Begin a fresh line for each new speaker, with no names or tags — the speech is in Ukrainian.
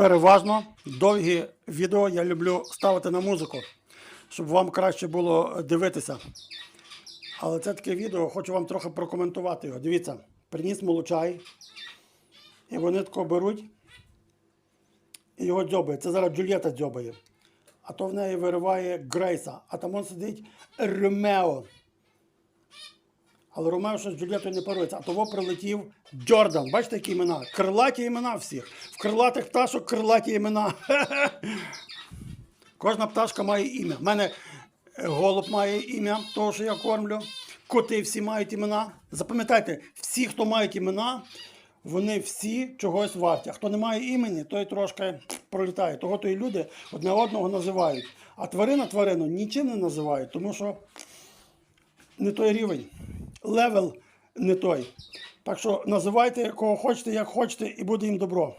Переважно довгі відео я люблю ставити на музику, щоб вам краще було дивитися. Але це таке відео, хочу вам трохи прокоментувати його. Дивіться, приніс молочай, і вони тако беруть і його дзьобає. Це зараз Джульєта дзьобає. А то в неї вириває Грейса, а там он сидить Ромео. Але Ромео щось з Джульєтою не парується. А того прилетів Джордан. Бачите, які імена? Крилаті імена всіх. В крилатих пташок крилаті імена. Кожна пташка має ім'я. У мене е, голуб має ім'я, того, що я кормлю. Коти всі мають імена. Запам'ятайте, всі, хто мають імена, вони всі чогось варті. Хто не має імені, той трошки пролітає. Того то і люди одне одного називають. А тварина тварину нічим не називають, тому що не той рівень, левел не той. Так що називайте кого хочете, як хочете, і буде їм добро.